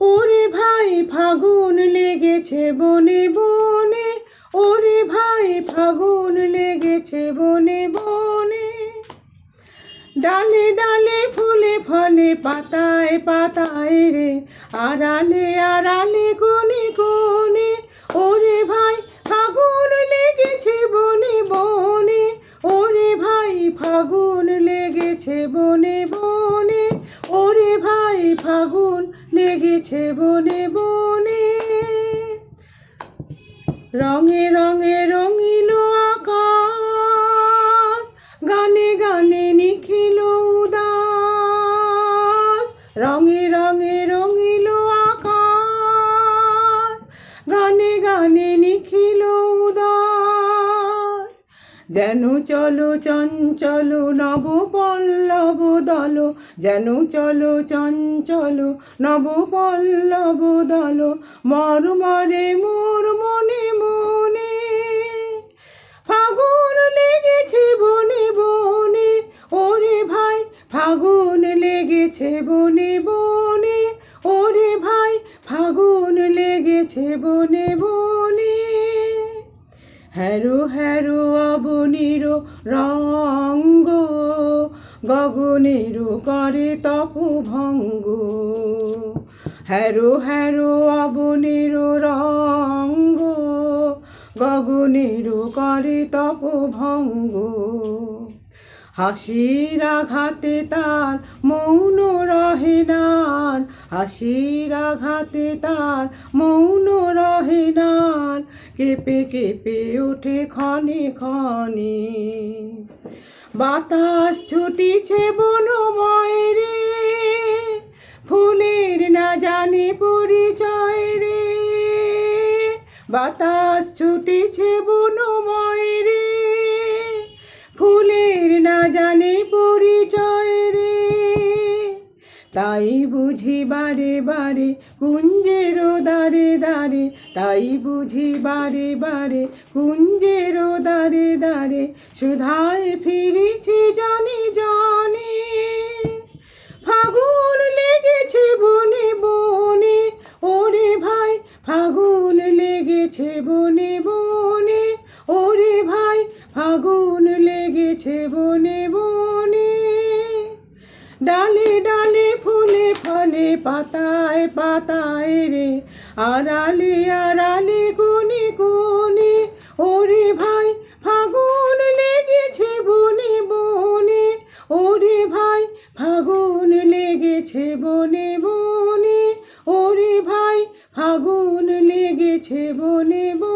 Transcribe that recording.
ওরে ভাই ফাগুন লেগেছে বনে বনে, ওরে ভাই ফাগুন লেগেছে বনে বনে। ডালে ডালে ফুলে ফলে, পাতায় পাতায় রে, আড়ালে আড়ালে কোনে কোনে ওরে ভাই ফাগুন লেগেছে বনে বনে, ওরে ভাই ফাগুন লেগেছে বনে বনে। ফাগুন লেগেছে বনে বনে। রঙে রঙে যেন চলো চঞ্চল নব পল্লব দল, যেন চলো চঞ্চল নব পল্লব দল, মরমরে মোর মনে মনে ফাগুন লেগেছে বনে বনে, ওরে ভাই ফাগুন লেগেছে বনে বনে, ওরে ভাই ফাগুন লেগেছে বনে বনে অবনীর রঙ্গ, গগনের করে তপভঙ্গ হ্যারো হ্যারো অবনীর রঙ্গ, গগনের করে তপভঙ্গ হাসির আঘাতে তার মৌন রহে নার, হাসির আঘাতে তার মৌন রহে নার কেঁপে কেঁপে ওঠে ক্ষণে ক্ষণে। বাতাস ছুটিছে বনময় রে, ফুলের না জানে পরিচয় রে। বাতাস ছুটিছে বনময় বুঝি বারে বারে কুঞ্জের দারে দারে তাই বুঝি বারে বারে কুঞ্জের দারে দারে সুধায় ফিরেছি জানি জানি। ফাগুন লেগেছে বনে বনে, ওরে ভাই, ফাগুন লেগেছে বনে বনে, ওরে ভাই, ফাগুন লেগেছে বনে বনে পাতায় পাতায় রে, আড়ালে আড়ালে কোনে কোনে ওরে ভাই ফাগুন লেগেছে বনে বনে, ওরে ভাই ফাগুন লেগেছে বনে বনে, ওরে ভাই ফাগুন লেগেছে বনে বনে।